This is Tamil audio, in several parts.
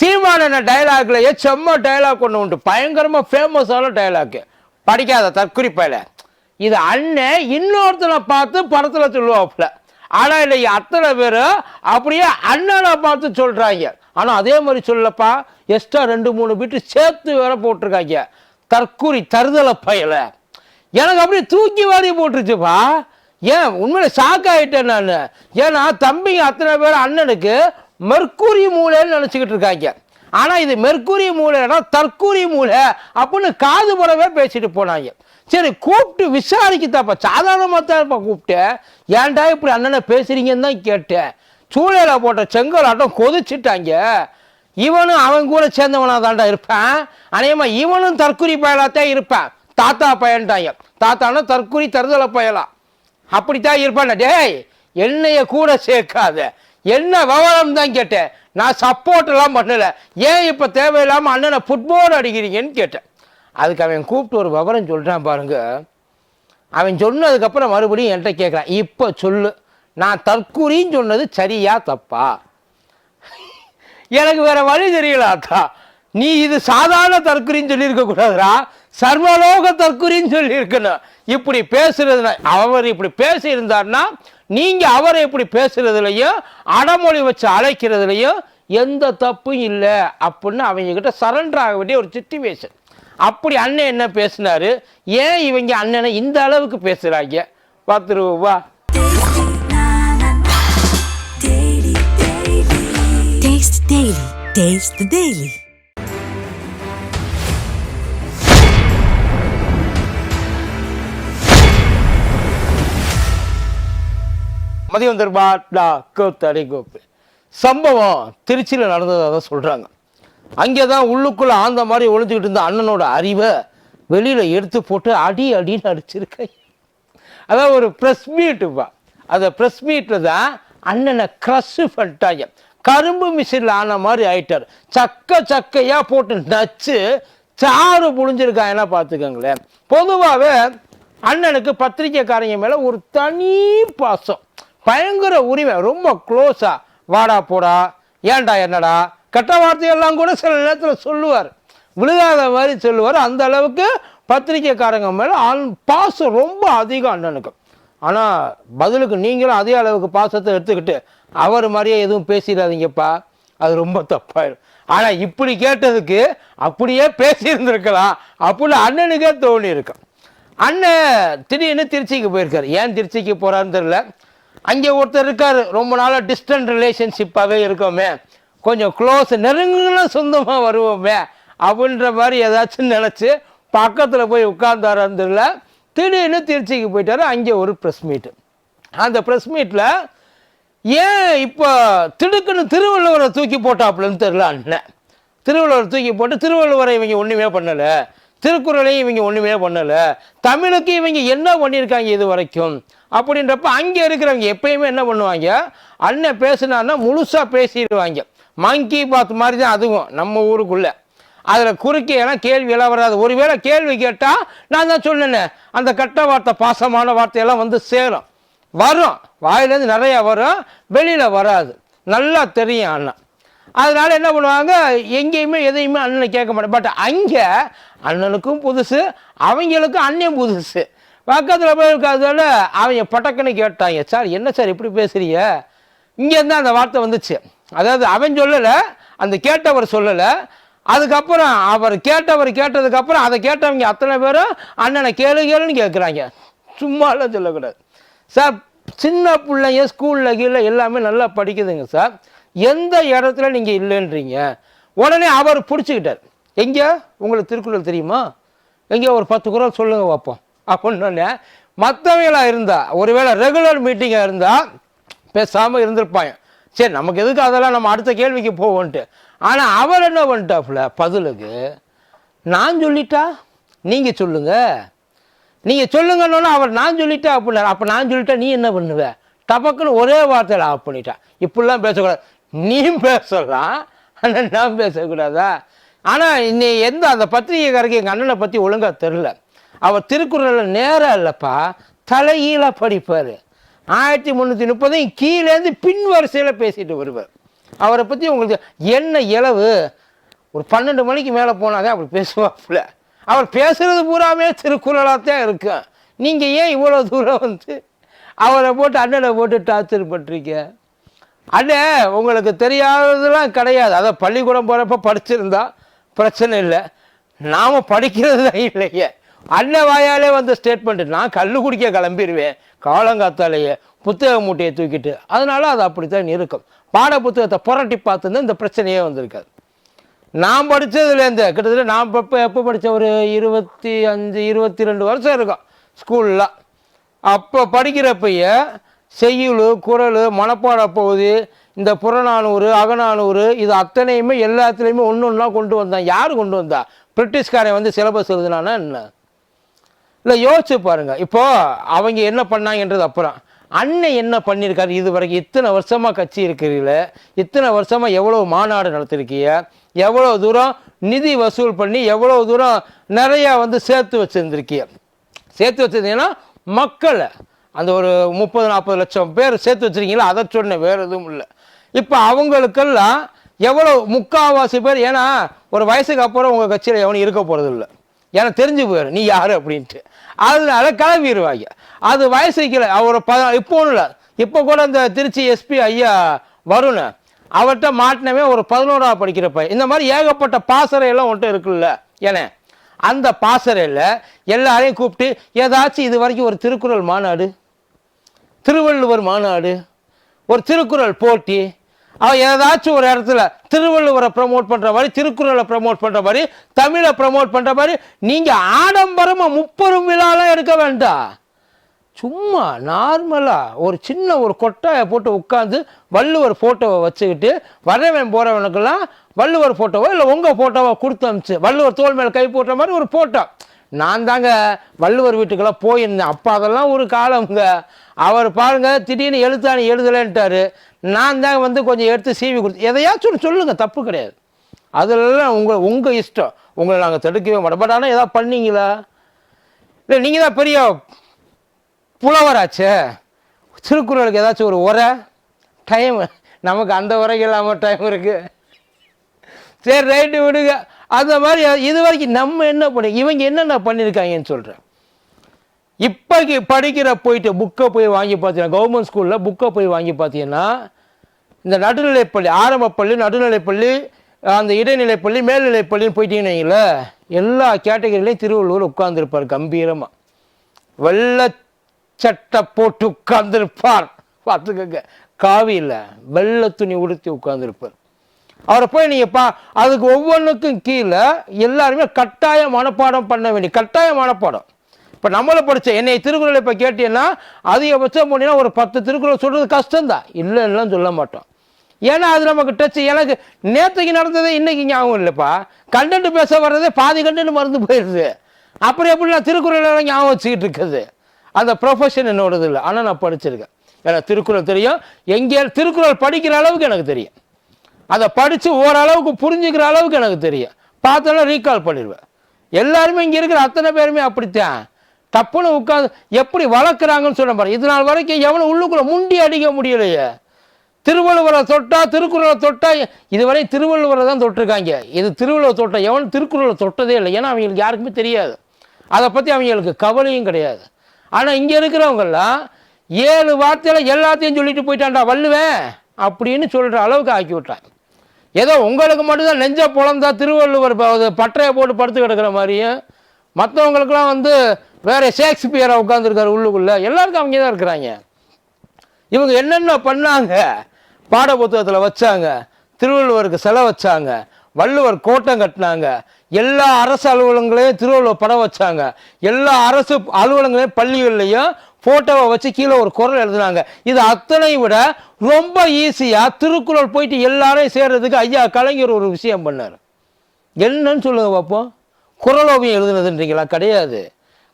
சீமான டைலாக்லயே செம்ம டைலாக் ஒன்று உண்டு. பயங்கரமா ஃபேமஸான டைலாக்கு படிக்காத தற்குறி இது அண்ணன் இன்னொருத்தனை பார்த்து படத்துல சொல்லுவாப்புல. ஆனா இன்னைக்கு அத்தனை பேர் அப்படியே அண்ணனை பார்த்து சொல்றாங்க. ஆனால் அதே மாதிரி சொல்லப்பா எக்ஸ்ட்ரா ரெண்டு மூணு பீட்டு சேர்த்து வேற போட்டிருக்காங்க. தற்குறி தருதலை பயல. எனக்கு அப்படியே தூக்கி வாரி போட்டுருச்சுப்பா. ஏன் உண்மையில ஷாக் ஆகிட்டேன் நான். ஏன்னா தம்பிங்க அத்தனை பேர் அண்ணனுக்கு மெர்க்கூரி மூளைன்னு நினச்சிக்கிட்டு இருக்காங்க. ஆனால் இது மெர்க்கூரி மூளைனா தற்கூரி மூளை அப்படின்னு காது புறவே பேசிட்டு போனாங்க. சரி கூப்பிட்டு விசாரிக்கத்தாப்பா சாதாரணமாக தான்ப்பா கூப்பிட்டேன் ஏன்டா இப்படி அண்ணனை பேசுறீங்கன்னு தான் கேட்டேன். சூழலை போட்ட செங்கலாட்டம் கொதிச்சிட்டாங்க. இவனும் அவன் கூட சேர்ந்தவனாக தான்டா இருப்பான். அநேகமா இவனும் தற்குறி பயலாத்தான் இருப்பான். தாத்தா பயன்ட்டாங்க. தாத்தானா தற்குறி தருதலை பயலாம் அப்படித்தான் இருப்பான்டா. டேய் என்னைய கூட சேர்க்காத. என்ன விவரம் தான் கேட்டேன்? நான் சப்போர்ட்டெல்லாம் பண்ணலை. ஏன் இப்போ தேவையில்லாமல் அண்ணனை ஃபுட்பால் அடிக்கிறீங்கன்னு கேட்டேன். அதுக்கு அவன் கூப்பிட்டு ஒரு விவரம் சொல்கிறான் பாருங்க. அவன் சொன்னதுக்கப்புறம் மறுபடியும் என்கிட்ட கேட்குறான் இப்போ சொல்லு. நான் தற்கூரின்னு சொன்னது சரியா தப்பா? எனக்கு வேற வழி தெரியல அத்தா நீ இது சாதாரண தற்குறின்னு சொல்லியிருக்க கூடாதுரா சர்வலோக தற்குறின்னு சொல்லியிருக்கணும். இப்படி பேசுறதுல அவர் இப்படி பேசியிருந்தார்னா நீங்கள் அவரை இப்படி பேசுகிறதுலையும் அடமொழி வச்சு அழைக்கிறதுலையும் எந்த தப்பும் இல்லை அப்படின்னு அவங்க கிட்ட சரண்டர் ஆக வேண்டிய ஒரு சுச்சுவேஷன் அப்படி அண்ணன் என்ன பேசினார்? ஏன் இவங்க அண்ணனை இந்த அளவுக்கு பேசுகிறாங்க பார்த்துருவா Taste டேஸ்ட் டெய்லி மதியம் தர்பாட்லா கோத்தடி கோப்பு சம்பவம் திருச்சியில் நடந்ததாக தான் சொல்கிறாங்க அங்கே தான் உள்ளுக்குள்ளே ஆந்த மாதிரி ஒழிஞ்சுக்கிட்டு இருந்த அண்ணனோட அறிவை வெளியில் எடுத்து போட்டு அடி அடின்னு அடிச்சிருக்கேன். அதான் ஒரு ப்ரெஸ் மீட்டுப்பா அந்த ப்ரெஸ் மீட்டில் தான் அண்ணனை க்ரஷ் பண்ணிட்டாங்க. கரும்பு மிஷினில் ஆன மாதிரி ஆயிட்டார். சக்க சக்கையாக போட்டு நச்சு சாறு புழிஞ்சிருக்காங்கன்னா பார்த்துக்கோங்களேன். பொதுவாகவே அண்ணனுக்கு பத்திரிக்கைக்காரங்க மேலே ஒரு தனி பாசம். பயங்கர உரிமை ரொம்ப க்ளோஸாக வாடா போடா ஏன்டா என்னடா கெட்ட வார்த்தையெல்லாம் கூட சில நேரத்தில் சொல்லுவார். விழுகாத மாதிரி சொல்லுவார். அந்த அளவுக்கு பத்திரிக்கைக்காரங்க மேலே அன் பாசம் ரொம்ப அதிகம் அண்ணனுக்கு. ஆனால் பதிலுக்கு நீங்களும் அதே அளவுக்கு பாசத்தை எடுத்துக்கிட்டு அவர் மாதிரியே எதுவும் பேசிடாதீங்கப்பா. அது ரொம்ப தப்பாயிடும். ஆனால் இப்படி கேட்டதுக்கு அப்படியே பேசியிருந்திருக்கலாம். அப்படின்னு அண்ணனுக்கே தோணி இருக்கும் அண்ணன் திடீர்னு திருச்சிக்கு போயிருக்கார். ஏன் திருச்சிக்கு போகிறான்னு தெரில அங்கே ஒருத்தர் இருக்கார் ரொம்ப நாளாக டிஸ்டன்ட் ரிலேஷன்ஷிப்பாகவே இருக்கோமே. கொஞ்சம் க்ளோஸ் நெருங்கின சொந்தமாக வருவோமே அப்படின்ற மாதிரி ஏதாச்சும் நினச்சி பக்கத்தில் போய் உட்கார்ந்தாரான்னு திடீர்னு திருச்சிக்கு போயிட்டார் அங்கே ஒரு ப்ரெஸ் மீட்டு அந்த ப்ரெஸ் மீட்டில் ஏன் இப்போ திடுக்குன்னு திருவள்ளுவரை தூக்கி போட்டாப்புலன்னு தெரில அண்ணன். திருவள்ளுவர் தூக்கி போட்டு திருவள்ளுவரை இவங்க ஒன்றுமே பண்ணலை. திருக்குறளையும் இவங்க ஒன்றுமே பண்ணலை. தமிழுக்கு இவங்க என்ன பண்ணியிருக்காங்க இது வரைக்கும்? அப்படின்றப்ப அங்கே இருக்கிறவங்க எப்பயுமே என்ன பண்ணுவாங்க? அண்ணன் பேசுனான்னா முழுசாக பேசிடுவாங்க. மங்கி பாத் மாதிரி தான் அதுவும் நம்ம ஊருக்குள்ளே. அதில் குறுக்கே எல்லாம் கேள்வி எல்லாம் வராது. ஒருவேளை கேள்வி கேட்டால் நான் தான் சொன்னேனே அந்த கட்ட வார்த்தை பாசமான வார்த்தையெல்லாம் வந்து சேரும். வரும். வாயிலேருந்து நிறையா வரும். வெளியில் வராது. நல்லா தெரியும் அண்ணன். அதனால் என்ன பண்ணுவாங்க? எங்கேயுமே எதையுமே அண்ணனை கேட்க மாட்டேன் பட் அங்கே அண்ணனுக்கும் புதுசு அவங்களுக்கும் அண்ணன் புதுசு. பக்கத்தில் போய் இருக்கிறதால அவங்க பட்டக்குன்னு கேட்டாங்க சார் என்ன சார் இப்படி பேசுறீங்க? இங்கேருந்து அந்த வார்த்தை வந்துச்சு. அதாவது அவன் சொல்லலை அந்த கேட்டவர் சொல்லலை. அதுக்கப்புறம் அவர் கேட்டவர் கேட்டதுக்கப்புறம் அதை கேட்டவங்க அத்தனை பேரும் அண்ணனை கேளு கேளுன்னு கேட்குறாங்க சும்மாலாம் சொல்லக்கூடாது. சார் சின்ன பிள்ளைங்க ஸ்கூலில் கீழே எல்லாமே நல்லா படிக்குதுங்க சார். எந்த இடத்துல நீங்கள் இல்லைன்றீங்க? உடனே அவர் பிடிச்சிக்கிட்டார். எங்கே? உங்களுக்கு திருக்குறள் தெரியுமா? எங்கே? ஒரு பத்து குரல் சொல்லுங்கள் பார்ப்போம். அப்படின்னு மற்றவங்களாக இருந்தால் ஒருவேளை ரெகுலர் மீட்டிங்காக இருந்தால் பேசாமல் இருந்திருப்பாங்க. சரி நமக்கு எதுக்கு அதெல்லாம் நம்ம அடுத்த கேள்விக்கு போவோன்ட்டு. ஆனால் அவர் என்ன பண்ணிட்டாப்புல? பதிலுக்கு நான் சொல்லிட்டா? நீங்கள் சொல்லுங்கள் நீங்கள் சொல்லுங்கன்னு அவர் நான் சொல்லிட்டா? அப்படின்னாரு அப்போ நான் சொல்லிட்டா நீ என்ன பண்ணுவ? டபக்குன்னு ஒரே வார்த்தையில் ஆஃப் பண்ணிட்டா. இப்படிலாம் பேசக்கூடாது. நீ பேசலாம் ஆனால் நான் பேசக்கூடாதா? ஆனால் இன்னை எந்த அந்த பத்திரிகைக்காரருக்கு எங்கள் அண்ணனை பற்றி ஒழுங்காக தெரில அவர் திருக்குறளில் நேராக இல்லைப்பா தலைகீழாக படிப்பார். ஆயிரத்தி முந்நூற்றி முப்பதையும் கீழேருந்து பின் வரிசையில் பேசிட்டு வருவார். அவரை பற்றி உங்களுக்கு என்ன இளவு? ஒரு பன்னெண்டு மணிக்கு மேலே போனாதே அப்படி பேசுவாப்புல. அவர் பேசுகிறது பூராமே திருக்குறளாக தான் இருக்கும் நீங்கள் ஏன் இவ்வளோ தூரம் வந்து அவரை போட்டு அண்ணனை போட்டு டார்ச்சர் பண்ணுறீங்க அண்ணே உங்களுக்கு தெரியாததெல்லாம் கிடையாது. அதை பள்ளிக்கூடம் போகிறப்ப படிச்சிருந்தா பிரச்சனை இல்லை. நாம் படிக்கிறது தான் இல்லையே. அண்ணன் வாயாலே வந்து ஸ்டேட்மெண்ட் நான் கல் குடிக்க கிளம்பிடுவேன் காலங்காத்தாலேயே புத்தக மூட்டையை தூக்கிட்டு. அதனால அது அப்படித்தான் இருக்கும். பாட புத்தகத்தை புரட்டி பார்த்துருந்தா இந்த பிரச்சனையே வந்திருக்காது. நான் படித்ததுலேருந்து கிட்டத்தட்ட நான் இப்போ எப்போ படித்த ஒரு இருபத்தி அஞ்சு இருபத்தி ரெண்டு வருஷம் இருக்கும். ஸ்கூலில் அப்போ படிக்கிறப்பயே செய்யுள் குரல் மனப்பாட பகுதி. இந்த புறநானூறு அகநானூறு இது அத்தனையுமே எல்லாத்துலேயுமே ஒன்று ஒன்றா கொண்டு வந்தான். யார் கொண்டு வந்தா? பிரிட்டிஷ்காரன் வந்து சிலபஸ் எழுதுனானா என்ன? இல்லை யோசிச்சு பாருங்க. இப்போது அவங்க என்ன பண்ணாங்கன்றது அப்புறம். அண்ணன் என்ன பண்ணியிருக்காரு இது வரைக்கும் இத்தனை வருஷமாக கட்சி இருக்கிறீங்கள இத்தனை வருஷமாக எவ்வளோ மாநாடு நடத்திருக்கீங்க? எவ்வளோ தூரம் நிதி வசூல் பண்ணி எவ்வளோ தூரம் நிறையா வந்து சேர்த்து வச்சுருந்துருக்கீங்க? சேர்த்து வச்சிருந்தீங்கன்னா மக்களை. அந்த ஒரு முப்பது நாற்பது லட்சம் பேர் சேர்த்து வச்சுருக்கீங்களா அதை சொன்னேன் வேறு எதுவும் இல்லை. இப்போ அவங்களுக்கெல்லாம் எவ்வளோ முக்கால்வாசி பேர் ஏன்னா ஒரு வயசுக்கு அப்புறம் உங்கள் கட்சியில் எவனும் இருக்க போகிறது இல்லை ஏன்னா தெரிஞ்சு போயிடும் நீ யார் அப்படின்ட்டு. அதனால கிளம்பிடுவாங்க அது வயசுக்கில் அவர் ப இப்போ ஒன்றும் இல்லை இப்போ கூட இந்த திருச்சி எஸ்பி ஐயா வருண் அவர்கிட்ட மாட்டினவே ஒரு பதினோராவது படிக்கிற பையன். இந்த மாதிரி ஏகப்பட்ட பாசறையெல்லாம் ஒன்ட்டு இருக்குல்ல ஏன்னா அந்த பாசறையில் எல்லாரையும் கூப்பிட்டு ஏதாச்சும் இது வரைக்கும் ஒரு திருக்குறள் மாநாடு. திருவள்ளுவர் மாநாடு. ஒரு திருக்குறள் போட்டி. அவன் ஏதாச்சும் ஒரு இடத்துல திருவள்ளுவரை ப்ரமோட் பண்ணுற மாதிரி திருக்குறளை ப்ரமோட் பண்ணுற மாதிரி தமிழை ப்ரமோட் பண்ணுற மாதிரி நீங்கள் ஆடம்பரமாக முப்பெரும் விழாலாம் எடுக்க வேண்டாம். சும்மா நார்மலாக ஒரு சின்ன ஒரு கொட்டாயை போட்டு உட்காந்து வள்ளுவர் ஃபோட்டோவை வச்சுக்கிட்டு வரவன் போகிறவனுக்கெல்லாம் வள்ளுவர் ஃபோட்டோவோ இல்லை உங்கள் ஃபோட்டோவோ கொடுத்து அனுப்பிச்சு வள்ளுவர் தோல் மேலே கை போட்ட மாதிரி ஒரு ஃபோட்டோ நான் தாங்க வள்ளுவர் வீட்டுக்கெல்லாம் போயிருந்தேன். அப்போ அதெல்லாம் ஒரு காலம்ங்க. அவர் பாருங்க திடீர்னு எழுத்தாணி எழுதலைன்ட்டாரு. நான் தான் வந்து கொஞ்சம் எடுத்து சீவி கொடுத்து எதையாச்சும் ஒன்று சொல்லுங்கள் தப்பு கிடையாது. அதெல்லாம் உங்கள் உங்கள் இஷ்டம். உங்களை நாங்கள் தடுக்கவே மாட்டோம். பட் ஆனால் எதாவது பண்ணீங்களா? இல்லை நீங்கள் தான் பெரிய புலவராச்சே. திருக்குறளுக்கு ஏதாச்சும் ஒரு உரை? டைம் நமக்கு அந்த உரைக்கு இல்லாமல் டைம் இருக்குது சரி ரைட்டு விடுங்க. அந்த மாதிரி இது வரைக்கும் நம்ம என்ன பண்ணி இவங்க என்னென்ன பண்ணியிருக்காங்கன்னு சொல்கிறேன் இப்போக்கு படிக்கிற போயிட்டு புக்கை போய் வாங்கி பார்த்தீங்கன்னா கவர்மெண்ட் ஸ்கூலில் புக்கை போய் வாங்கி பார்த்தீங்கன்னா இந்த நடுநிலைப்பள்ளி ஆரம்பப்பள்ளி நடுநிலைப்பள்ளி அந்த இடைநிலைப்பள்ளி மேல்நிலைப்பள்ளின்னு போயிட்டீங்கன்னு வைங்களேன், எல்லா கேட்டகரியிலையும் திருவள்ளுவர் உட்கார்ந்துருப்பார் கம்பீரமாக வெள்ள சட்டை போட்டு உட்கார்ந்துருப்பார். பார்த்துக்கங்க காவியில் இல்லை வெள்ளை துணி உடுத்தி உட்கார்ந்துருப்பார். அவரை போய் நீங்கள் பா அதுக்கு ஒவ்வொன்றுக்கும் கீழே எல்லாருமே கட்டாய மனப்பாடம் பண்ண வேண்டிய கட்டாய மனப்பாடம். இப்போ நம்மளை படித்த என்னை திருக்குறளை இப்போ கேட்டீங்கன்னா அதிகபட்சம் போனீங்கன்னா ஒரு பத்து திருக்குறள் சொல்கிறது கஷ்டம்தான். இல்லைன்னுலாம் சொல்ல மாட்டோம். ஏன்னா அது நமக்கு டச் எனக்கு நேற்றுக்கு நடந்ததே இன்னைக்கு ஞாபகம் இல்லைப்பா. கண்டென்ட் பேச வர்றதே பாதி கண்டென்ட் மறந்து போயிடுது அப்புறம் எப்படி நான் திருக்குறள் ஞாபகம் வச்சுக்கிட்டு இருக்குது. அந்த ப்ரொஃபஷன் என்னோடது இல்லை. ஆனால் நான் படிச்சிருக்கேன். எனக்கு திருக்குறள் தெரியும். எங்கே திருக்குறள் படிக்கிற அளவுக்கு எனக்கு தெரியும். அதை படித்து ஓரளவுக்கு புரிஞ்சுக்கிற அளவுக்கு எனக்கு தெரியும். பார்த்தோன்னா ரீகால் பண்ணிடுவேன். எல்லாருமே இங்கே இருக்கிற அத்தனை பேருமே அப்படித்தான். தப்புன்னு உட்காந்து எப்படி வளர்க்குறாங்கன்னு சொல்ல பாருங்க இது நாள் வரைக்கும் எவனும் உள்ளுக்குள்ளே முண்டி அடிக்க முடியலையே. திருவள்ளுவரை தொட்டா திருக்குறளை தொட்டா இதுவரை திருவள்ளுவரை தான் தொட்டிருக்காங்க. இது திருவள்ளுவர் தொட்ட எவன் திருக்குறளை தொட்டதே இல்லை. ஏன்னா அவங்களுக்கு யாருக்குமே தெரியாது. அதை பற்றி அவங்களுக்கு கவலையும் கிடையாது. ஆனால் இங்கே இருக்கிறவங்கெல்லாம் ஏழு வார்த்தையில் எல்லாத்தையும் சொல்லிட்டு போயிட்டான்டா வள்ளுவேன் அப்படின்னு சொல்கிற அளவுக்கு ஆக்கி விட்டான் ஏதோ உங்களுக்கு மட்டும்தான் நெஞ்ச புலந்தா திருவள்ளுவர் அது பட்டறையை போட்டு படுத்து கிடக்கிற மாதிரியும் மற்றவங்களுக்குலாம் வந்து வேறு ஷேக்ஸ்பியரை உட்காந்துருக்காரு உள்ளுக்குள்ளே. எல்லாருக்கும் அவங்க தான் இருக்கிறாங்க. இவங்க என்னென்ன பண்ணாங்க? பாட புத்தகத்தில் வச்சாங்க. திருவள்ளுவருக்கு சிலை வச்சாங்க. வள்ளுவர் கோட்டம் கட்டினாங்க. எல்லா அரசு அலுவலங்களையும் திருவள்ளுவர் படம் வச்சாங்க. எல்லா அரசு அலுவலங்களையும் பள்ளிகள்லையும் ஃபோட்டோவை வச்சு கீழே ஒரு குரல் எழுதுனாங்க. இது அத்தனை விட ரொம்ப ஈஸியாக திருக்குறள் போயிட்டு எல்லாரையும் சேர்றதுக்கு ஐயா கலைஞர் ஒரு விஷயம் பண்ணார். என்னன்னு சொல்லுங்க பார்ப்போம் குறளோவியம் எழுதுனதுன்றீங்களா? கிடையாது.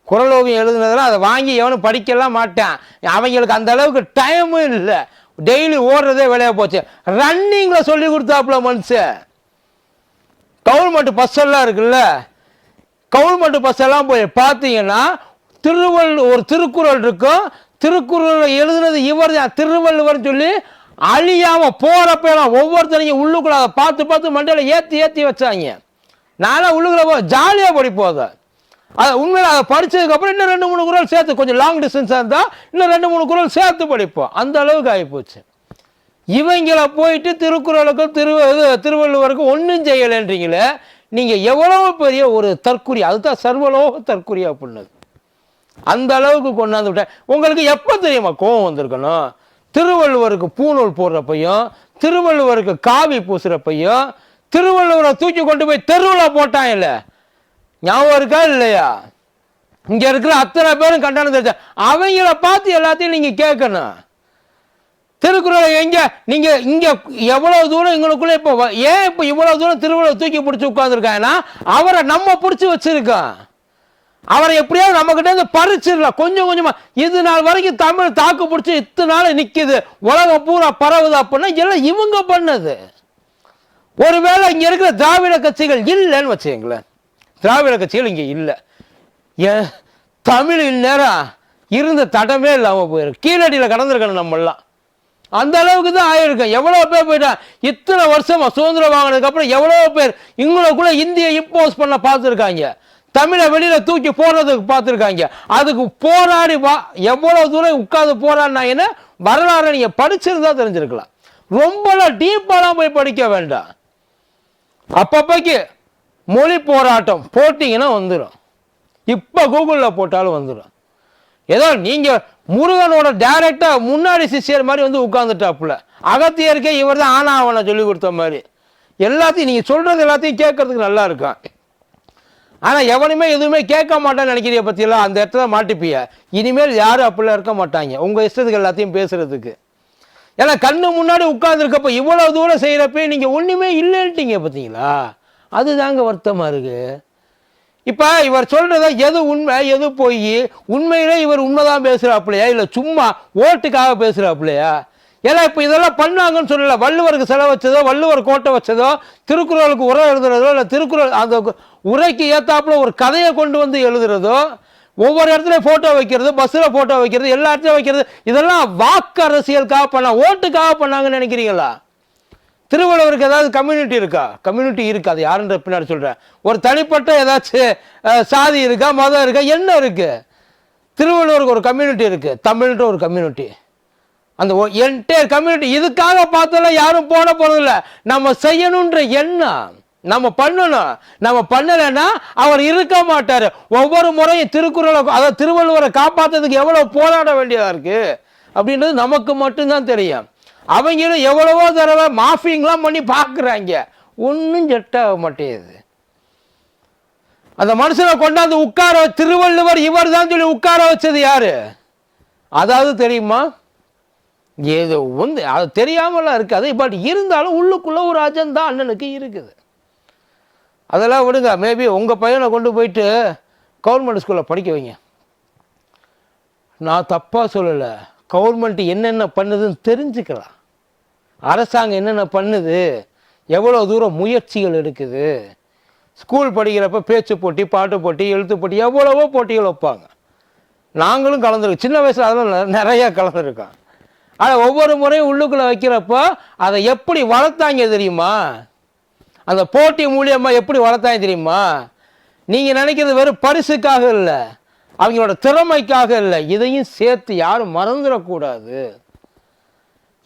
குறளோவியம் எழுதுனதெல்லாம் அதை வாங்கி எவனும் படிக்கலாம் மாட்டான். அவங்களுக்கு அந்த அளவுக்கு டைமும் இல்லை. டெய்லி ஓடுறதே வேலையாக போச்சு. ரன்னிங்கில் சொல்லி கொடுத்தாப்புல மனுஷன் கவர்மெண்ட் பஸ் எல்லாம் இருக்குல்ல. கவர்மெண்ட் பஸ் எல்லாம் போய் பார்த்தீங்கன்னா திருவள்ளு ஒரு திருக்குறள் இருக்கும் திருக்குறள் எழுதுனது இவர் தான் திருவள்ளுவர்னு சொல்லி அழியாமல் போகிறப்ப எல்லாம் ஒவ்வொருத்தரையும் உள்ளுக்குள்ள அதை பார்த்து பார்த்து மண்டையில் ஏற்றி ஏற்றி வச்சாங்க. நானும் உள்ளுக்குள்ள போ ஜாலியாக படிப்போம் அதை அது உண்மையில அதை படிச்சதுக்கப்புறம் இன்னும் ரெண்டு மூணு குரல் சேர்த்து கொஞ்சம் லாங் டிஸ்டன்ஸாக இருந்தால் இன்னும் ரெண்டு மூணு குரல் சேர்த்து படிப்போம். அந்த அளவுக்கு ஆகிப்போச்சு இவங்கள போயிட்டு திருக்குறளுக்கும் திரு இது திருவள்ளுவருக்கும் ஒன்றும் செய்யலைன்றீங்களே நீங்கள் எவ்வளோ பெரிய ஒரு தற்குறி அதுதான் சர்வலோக தற்குறி அப்படின்னது அந்த அளவுக்கு கொண்டாந்து விட்டேன். உங்களுக்கு எப்போ தெரியுமா கோவம் வந்திருக்கணும்? திருவள்ளுவருக்கு பூநூல் போடுறப்பையும் திருவள்ளுவருக்கு காவி பூசுகிறப்பையும் திருவள்ளுவரை தூக்கி கொண்டு போய் தெருவில் போட்டான் இல்லை. ஞாபகம் இருக்கா இல்லையா? இங்க இருக்கிற அத்தனை பேரும் கண்டனம் தெரிஞ்ச அவங்கள பார்த்து எல்லாத்தையும் நீங்க கேட்கணும். திருக்குறளை எங்க நீங்க இங்க எவ்வளவு தூரம் எங்களுக்குள்ள இப்போ ஏன் இப்போ இவ்வளவு தூரம் திருவிழா தூக்கி பிடிச்சி உட்காந்துருக்காங்கன்னா அவரை நம்ம பிடிச்சி வச்சிருக்கோம். அவரை எப்படியாவது நம்ம கிட்ட இருந்து பறிச்சிடலாம். கொஞ்சம் கொஞ்சமா. இது நாள் வரைக்கும் தமிழ் தாக்கு பிடிச்சி இத்தனை நாள் நிக்குது. உலகம் பூரா பரவுது அப்படின்னா எல்லாம் இவங்க பண்ணது. ஒருவேளை இங்க இருக்கிற திராவிட கட்சிகள் இல்லைன்னு வச்சுங்களேன் திராவிட கட்சிகள் இங்கே இல்லை. ஏன்? தமிழ் இந்நேரம் இருந்த தடமே இல்லாமல் போயிடும் கீழடியில் கடந்திருக்கணும் நம்மெல்லாம். அந்த அளவுக்கு தான் ஆயிருக்கும் எவ்வளோ பேர் போயிட்டான் இத்தனை வருஷமா சுதந்திரம் வாங்கினதுக்கப்புறம் எவ்வளோ பேர் இங்களுக்குள்ள இந்தியை இம்போஸ் பண்ண பார்த்துருக்காங்க. தமிழை வெளியில் தூக்கி போடுறதுக்கு பார்த்துருக்காங்க. அதுக்கு போராடி வா எவ்வளோ தூரம் உட்காந்து போராடினாங்கன்னு வரலாறு நீங்கள் படிச்சிருந்தா தெரிஞ்சிருக்கலாம். ரொம்பலாம் டீப்பாலாம் போய் படிக்க வேண்டாம். அப்பப்போக்கு மொழி போராட்டம் போட்டிங்கன்னா வந்துடும் இப்போ கூகுளில் போட்டாலும் வந்துடும் ஏதோ நீங்கள் முருகனோட டைரெக்டாக முன்னாடி சிஷ்யர் மாதிரி வந்து உட்காந்துட்டாப்புல அகத்தியருக்கே இவர் தான் ஆனா அவனை சொல்லி கொடுத்த மாதிரி. எல்லாத்தையும் நீங்கள் சொல்கிறது எல்லாத்தையும் கேட்கறதுக்கு நல்லா இருக்கும் ஆனால் எவனுமே எதுவுமே கேட்க மாட்டான்னு நினைக்கிறிய பற்றியெல்லாம் அந்த இடத்துல மாட்டிப்பிய. இனிமேல் யாரும் அப்படிலாம் இருக்க மாட்டாங்க. உங்கள் இஷ்டத்துக்கு எல்லாத்தையும் பேசுகிறதுக்கு ஏன்னா கண்ணு முன்னாடி உட்காந்துருக்கப்ப இவ்வளோ தூரம் செய்கிறப்ப நீங்கள் ஒன்றுமே இல்லைன்ட்டீங்க பார்த்தீங்களா அதுதாங்க வருத்தமாக இருக்குது இப்போ இவர் சொல்கிறத எது உண்மை எது போய்? உண்மையிலே இவர் உண்மைதான் பேசுகிறாப்புலையா இல்லை சும்மா ஓட்டுக்காக பேசுகிறாப்புலையா ஏன்னா இப்போ இதெல்லாம் பண்ணாங்கன்னு சொல்லல. வள்ளுவருக்கு செலவு வச்சதோ வள்ளுவர் கோட்டை வச்சதோ திருக்குறளுக்கு உரை எழுதுறதோ இல்லை திருக்குறள் அந்த உரைக்கு ஏற்றாப்புல ஒரு கதையை கொண்டு வந்து எழுதுறதோ ஒவ்வொரு இடத்துலையும் ஃபோட்டோ வைக்கிறது பஸ்ஸில் ஃபோட்டோ வைக்கிறது எல்லா இடத்துலையும் வைக்கிறது இதெல்லாம் வாக்கு அரசியலுக்காக பண்ண ஓட்டுக்காக பண்ணாங்கன்னு நினைக்கிறீங்களா? திருவள்ளுவருக்கு ஏதாவது கம்யூனிட்டி இருக்கா? கம்யூனிட்டி இருக்கா? அது யாருன்ற பின்னாடி சொல்கிறேன் ஒரு தனிப்பட்ட ஏதாச்சும் சாதி இருக்கா மதம் இருக்கா என்ன இருக்குது திருவள்ளுவருக்கு ஒரு கம்யூனிட்டி இருக்குது தமிழ்ன்ற ஒரு கம்யூனிட்டி அந்த என்டையர் கம்யூனிட்டி இதுக்காக பார்த்தாலும் யாரும் போட போகிறதில்ல நம்ம செய்யணுன்ற எண்ணம். நம்ம பண்ணணும். நம்ம பண்ணலைன்னா அவர் இருக்க மாட்டார். ஒவ்வொரு முறையும் திருக்குறளை அதாவது திருவள்ளுவரை காப்பாற்றுறதுக்கு எவ்வளோ போராட வேண்டியதாக இருக்குது அப்படின்றது நமக்கு மட்டும்தான் தெரியும். அவங்களும் எவ்வளவோ தடவை மாஃபிங்லாம் பண்ணி பார்க்குறாங்க. ஒன்றும் செட்டாக மாட்டேங்குது. அந்த மனுஷனை கொண்டாந்து உட்கார திருவள்ளுவர் இவர் தான் சொல்லி உட்கார வச்சது யாரு? அதாவது தெரியுமா? ஏதோ வந்து அது தெரியாமலாம் இருக்காது பட் இருந்தாலும் உள்ளுக்குள்ள ஒரு அஜந்தா அண்ணனுக்கு இருக்குது. அதெல்லாம் விடுங்க மேபி உங்கள் பையனை கொண்டு போயிட்டு கவர்மெண்ட் ஸ்கூலில் படிக்க வைங்க. நான் தப்பாக சொல்லலை. கவர்மெண்ட் என்னென்ன பண்ணுதுன்னு தெரிஞ்சுக்கலாம். அரசாங்கம் என்னென்ன பண்ணுது? எவ்வளோ தூரம் முயற்சிகள் எடுக்குது? ஸ்கூல் படிக்கிறப்ப பேச்சு போட்டி பாட்டு போட்டி எழுத்து போட்டி எவ்வளவோ போட்டிகள் வைப்பாங்க. நாங்களும் கலந்துருக்கோம். சின்ன வயசில் அதெல்லாம் நிறையா கலந்துருக்கோம். ஆனால் ஒவ்வொரு முறையும் உள்ளுக்குள்ளே வைக்கிறப்போ அதை எப்படி வளர்த்தாங்க தெரியுமா? அந்த போட்டி மூலியமாக எப்படி வளர்த்தாங்க தெரியுமா? நீங்கள் நினைக்கிறது வெறும் பரிசுக்காக இல்லை. அவங்களோட திறமைக்காக இல்லை. இதையும் சேர்த்து யாரும் மறந்துடக்கூடாது.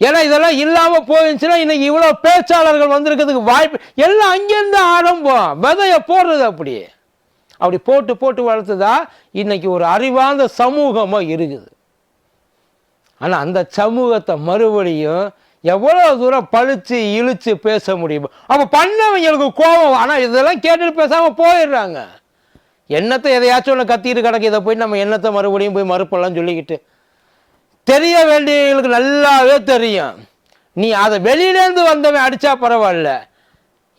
ஏன்னா இதெல்லாம் இல்லாமல் போயிருந்துச்சுன்னா இன்னைக்கு இவ்வளோ பேச்சாளர்கள் வந்திருக்கிறதுக்கு வாய்ப்பு எல்லாம் அங்கேருந்து ஆரம்பம். விதையை போடுறது அப்படி. அப்படி போட்டு போட்டு வளர்த்துதா இன்னைக்கு ஒரு அறிவார்ந்த சமூகமாக இருக்குது. ஆனால் அந்த சமூகத்தை மறுபடியும் எவ்வளோ தூரம் பழித்து இழுத்து பேச முடியுமோ அப்போ பண்ணவங்களுக்கு கோபம். ஆனால் இதெல்லாம் கேட்டுட்டு பேசாமல் போயிடுறாங்க. என்னத்தை எதையாச்சும் ஒன்று கத்திட்டு கிடக்கு இதை போய் நம்ம என்னத்தை மறுபடியும் போய் மறுப்பெல்லாம் சொல்லிக்கிட்டு. தெரிய வேண்டியவங்களுக்கு நல்லாவே தெரியும். நீ அதை வெளியிலேருந்து வந்தவன் அடித்தா பரவாயில்ல.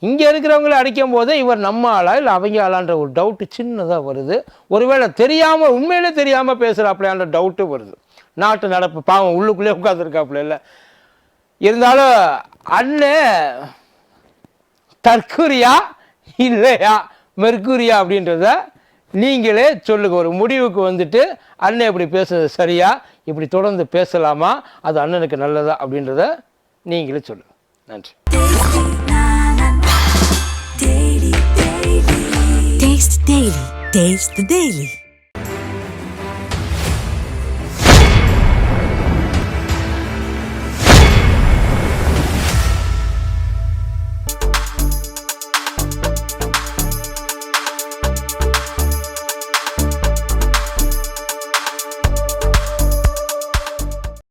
இங்கே இருக்கிறவங்கள அடிக்கும் போதே இவர் நம்ம ஆளா இல்லை அவங்க ஆளான்ற ஒரு டவுட்டு சின்னதாக வருது. ஒருவேளை தெரியாமல் உண்மையிலே தெரியாமல் பேசுகிறாப்புலையான்ற டவுட்டு வருது. நாட்டு நடப்பு பாவம் உள்ளுக்குள்ளே உட்காந்துருக்காப்புல இல்லை. இருந்தாலும் அண்ணன் தற்குறியா இல்லையா மெர்க்குரியா அப்படின்றத நீங்களே சொல்லுங்க ஒரு முடிவுக்கு வந்துட்டு அண்ணன் இப்படி பேசுறது சரியா இப்படி தொடர்ந்து பேசலாமா அது அண்ணனுக்கு நல்லதா அப்படின்றத நீங்களே சொல்லுங்கள் நன்றி Taste Daily. Taste the Daily.